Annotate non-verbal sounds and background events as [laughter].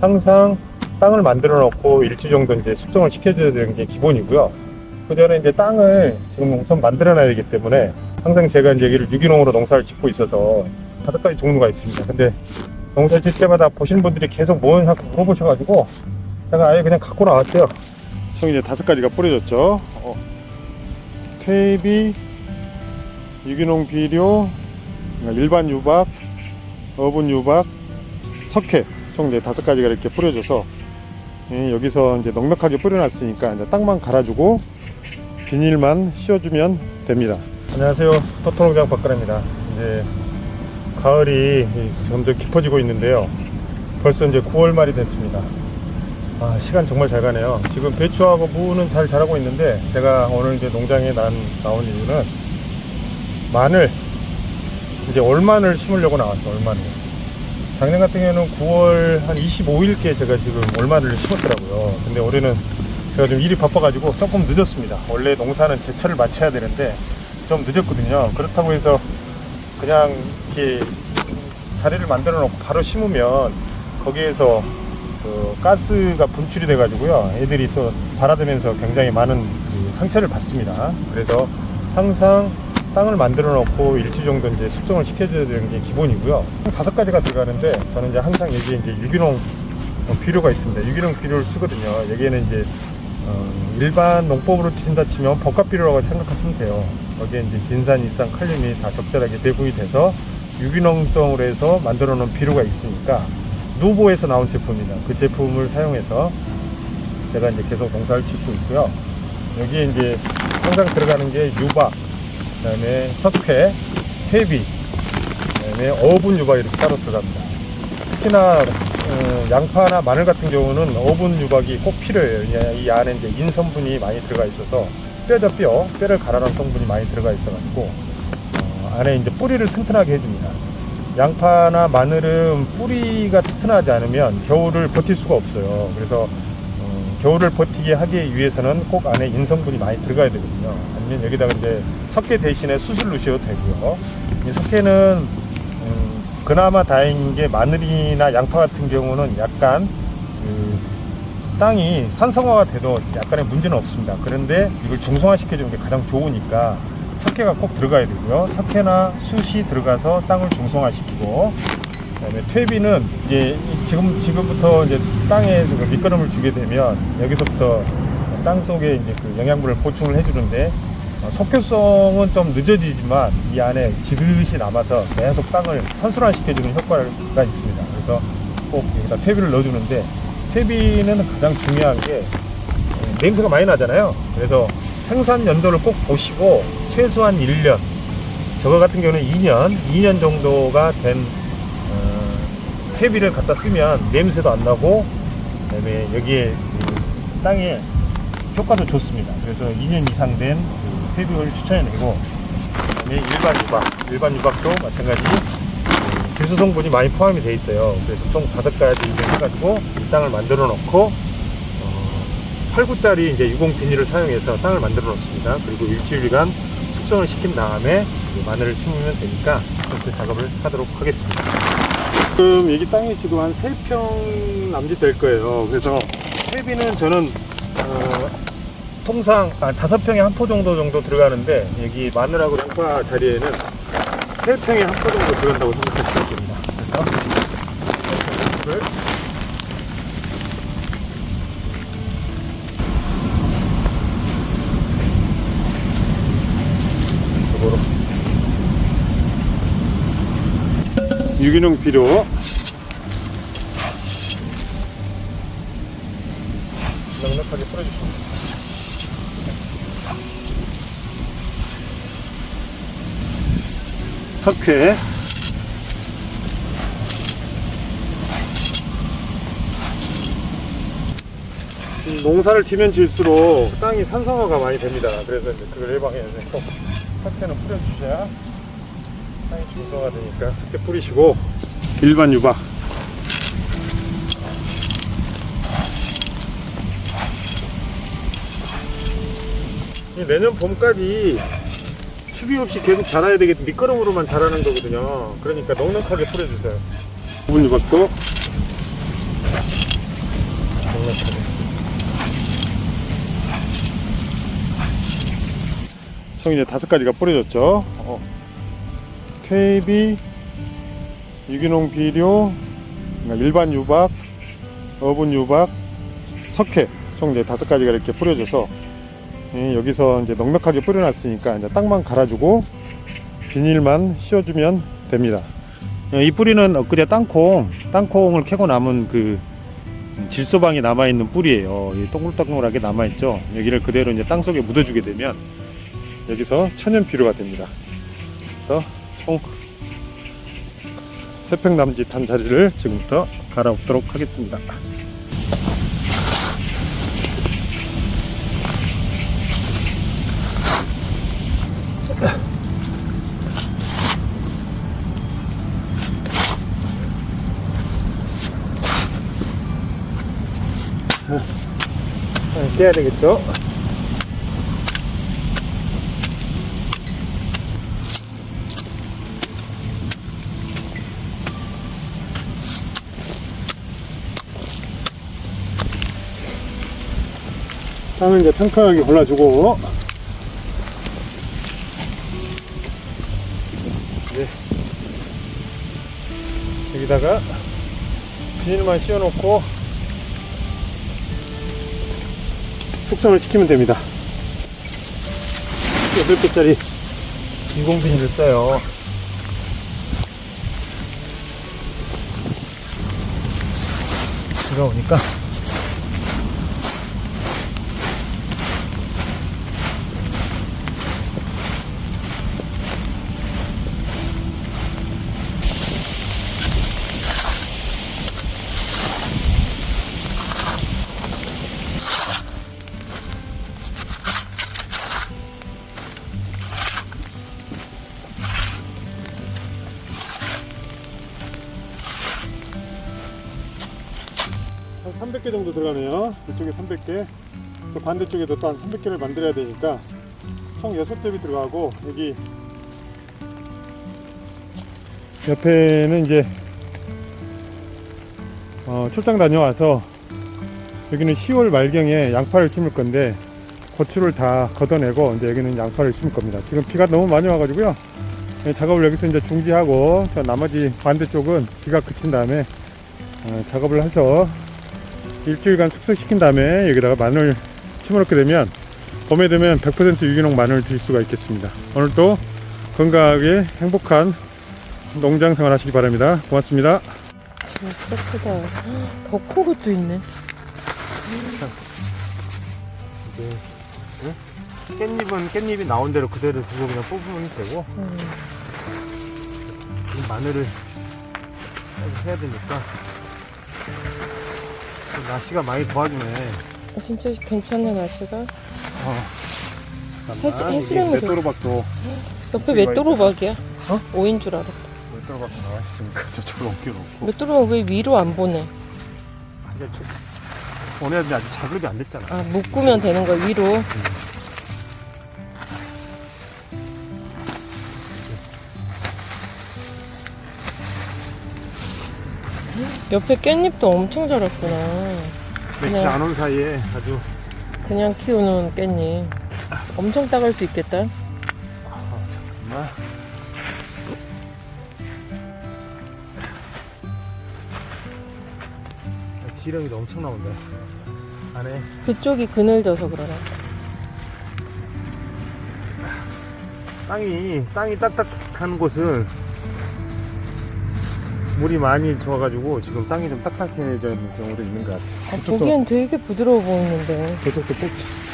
항상 땅을 만들어 놓고 일주 정도 이제 숙성을 시켜줘야 되는 게 기본이고요. 그 전에 이제 땅을 지금 우선 만들어 놔야 되기 때문에 항상 제가 이제 여기를 유기농으로 농사를 짓고 있어서 다섯 가지 종류가 있습니다. 근데 농사 짓 때마다 보시는 분들이 계속 뭐 자꾸 물어보셔가지고 제가 아예 그냥 갖고 나왔대요. 총 이제 다섯 가지가 뿌려졌죠. 어. 퇴비, 유기농 비료, 일반 유박, 어분 유박, 석회 총 이제 다섯 가지가 이렇게 뿌려져서 예, 여기서 이제 넉넉하게 뿌려놨으니까 이제 땅만 갈아주고 비닐만 씌워주면 됩니다. 안녕하세요. 토토농장 박근혜입니다. 이제 가을이 점점 깊어지고 있는데요. 벌써 이제 9월 말이 됐습니다. 아, 시간 정말 잘 가네요. 지금 배추하고 무는 잘 자라고 있는데 제가 오늘 이제 농장에 난, 나온 이유는 마늘 이제 얼마늘 심으려고 나왔어 얼마늘. 작년 같은 경우에는 9월 한 25일께 제가 지금 얼마를 심었더라고요. 근데 올해는 제가 좀 일이 바빠가지고 조금 늦었습니다. 원래 농사는 제철을 맞춰야 되는데 좀 늦었거든요. 그렇다고 해서 그냥 이렇게 자리를 만들어 놓고 바로 심으면 거기에서 그 가스가 분출이 돼가지고요. 애들이 또 발아들면서 굉장히 많은 그 상처를 받습니다. 그래서 항상 땅을 만들어 놓고 일주 정도 이제 숙성을 시켜줘야 되는 게 기본이고요. 다섯 가지가 들어가는데 저는 이제 항상 여기에 이제 유기농 어, 비료가 있습니다. 유기농 비료를 쓰거든요. 여기에는 이제 어, 일반 농법으로 친다 치면 복합 비료라고 생각하시면 돼요. 여기에 이제 진산, 이산, 칼륨이 다 적절하게 배분이 돼서 유기농성으로 해서 만들어 놓은 비료가 있으니까 누보에서 나온 제품입니다. 그 제품을 사용해서 제가 이제 계속 농사를 짓고 있고요. 여기에 이제 항상 들어가는 게 유박, 그다음에 석회, 퇴비, 그다음에 어분 유박 이렇게 따로 들어갑니다. 특히나 어, 양파나 마늘 같은 경우는 어분 유박이 꼭 필요해요. 이- 이 안에 이제 인 성분이 많이 들어가 있어서 뼈죠 뼈, 뼈를 갈아놓은 성분이 많이 들어가 있어가지고 어, 안에 이제 뿌리를 튼튼하게 해줍니다. 양파나 마늘은 뿌리가 튼튼하지 않으면 겨울을 버틸 수가 없어요. 그래서 어, 겨울을 버티게 하기 위해서는 꼭 안에 인성분이 많이 들어가야 되거든요. 아니면 여기다가 이제 석회 대신에 수술 넣으셔도 되고요. 이 석회는 음, 그나마 다행인 게 마늘이나 양파 같은 경우는 약간 그 땅이 산성화가 돼도 약간의 문제는 없습니다. 그런데 이걸 중성화 시켜주는 게 가장 좋으니까 석회가 꼭 들어가야 되고요. 석회나 숯이 들어가서 땅을 중성화 시키고 그다음에 퇴비는 이제 지금 지금부터 이제 땅에 그 밑거름을 주게 되면 여기서부터 땅 속에 이제 그 영양분을 보충을 해주는데 어, 석회성은 좀 늦어지지만 이 안에 지그시 남아서 계속 땅을 선순환 시켜주는 효과가 있습니다. 그래서 꼭 여기다 퇴비를 넣어주는데 퇴비는 가장 중요한 게 어, 냄새가 많이 나잖아요. 그래서 생산 연도를 꼭 보시고 최소한 1년, 저거 같은 경우는 2년, 2년 정도가 된 어, 퇴비를 갖다 쓰면 냄새도 안 나고 그다음에 여기에 그 땅에 효과도 좋습니다. 그래서 2년 이상 된그 퇴비를 추천해내고 그다음에 일반 유박, 일반 유박도 마찬가지 그 질소 성분이 많이 포함이 돼 있어요. 그래서 총 다섯 가지 해가지고 이 땅을 만들어 놓고 어, 8구짜리 이제 유공 비닐을 사용해서 땅을 만들어 놓습니다. 그리고 일주일간 숙성을 시킨 다음에 그 마늘을 심으면 되니까 그렇게 작업을 하도록 하겠습니다. 지금 여기 땅이 지금 한 3평 남짓 될 거예요. 그래서 퇴비는 저는 어, 통상 아, 5평에 한 포 정도 정도 들어가는데 여기 마늘하고 양파 자리에는 3평에 한 포 정도 들어간다고 생각하시면 됩니다. 그래서 이걸 이거로 유기농 비료 넉넉하게 뿌려주십니다. 석회 음, 농사를 지면 질수록 땅이 산성화가 많이 됩니다. 그래서 이제 그걸 예방해야 돼서 석회는 뿌려주셔야 땅이 중성화 되니까 석회 뿌리시고 일반 유박 이 내년 봄까지 추비 없이 계속 자라야 되겠 밑거름으로만 자라는 거거든요. 그러니까 넉넉하게 뿌려주세요. 부분 유박도 총 이제 다섯 가지가 뿌려졌죠. 어. KB, 유기농 비료, 그러니까 일반 유박, 어분 유박, 석회 총 이제 다섯 가지가 이렇게 뿌려져서 예, 여기서 이제 넉넉하게 뿌려놨으니까 이제 땅만 갈아주고 비닐만 씌워주면 됩니다. 예, 이 뿌리는 엊그제 땅콩, 땅콩을 캐고 남은 그 질소방이 남아있는 뿌리예요. 이 동글동글하게 남아있죠. 여기를 그대로 이제 땅 속에 묻어주게 되면 여기서 천연 비료가 됩니다. 그래서 총 세평 남짓 한 자리를 지금부터 갈아엎도록 하겠습니다. 뭐, 네, 깨야 되겠죠? 땅을 이제 평평하게 골라주고. 이제 여기다가 비닐만 씌워놓고 숙성을 시키면 됩니다. 8개짜리 인공 비닐을 써요. 비가 오니까 300개 정도 들어가네요. 이쪽에 300개, 또 반대쪽에도 또 한 300개를 만들어야 되니까 총 6잽이 들어가고 여기 옆에는 이제 어, 출장 다녀와서 여기는 10월 말경에 양파를 심을 건데 고추를 다 걷어내고 이제 여기는 양파를 심을 겁니다. 지금 비가 너무 많이 와가지고요. 예, 작업을 여기서 이제 중지하고 저 나머지 반대쪽은 비가 그친 다음에 어, 작업을 해서 일주일간 숙성시킨 다음에 여기다가 마늘 심어놓게 되면 봄에 되면 100% 유기농 마늘을 드실 수가 있겠습니다. 오늘도 건강하게 행복한 농장 생활 하시기 바랍니다. 고맙습니다. 진짜 크다. 더 큰 것도 있네. 깻잎은 깻잎이 나온 대로 그대로 두고 그냥 뽑으면 되고 음. 이 마늘을 해야 되니까 날씨가 많이 도와주네. 어, 진짜 괜찮네 날씨가. 어. 잠깐만, 이게 해수령이 맷도로박도 옆에 이거 맷도로박이야. 어? 오인 줄 알았다. 맷도로박 나와 있으니까 [laughs] 저쪽으로 옮겨놓고. 맷도로박 왜 위로 안 보내? 아니, 저, 오늘 아직 자극이 안 됐잖아. 아 묶으면 되는 거야 위로. 옆에 깻잎도 엄청 자랐구나. 며칠 그냥- 안온 사이에 아주 그냥 키우는 깻잎. 엄청 따갈 수 있겠다. 정말 지렁이도 엄청 나온다. 안에 그쪽이 그늘져서 그러나. 땅이 땅이 딱딱한 곳은 물이 많이 좋아가지고 지금 땅이 좀 딱딱해져 있는 경우도 있는 것 같아. 아, 보기엔 되게 부드러워 보이는데. 저쪽도 뽑자.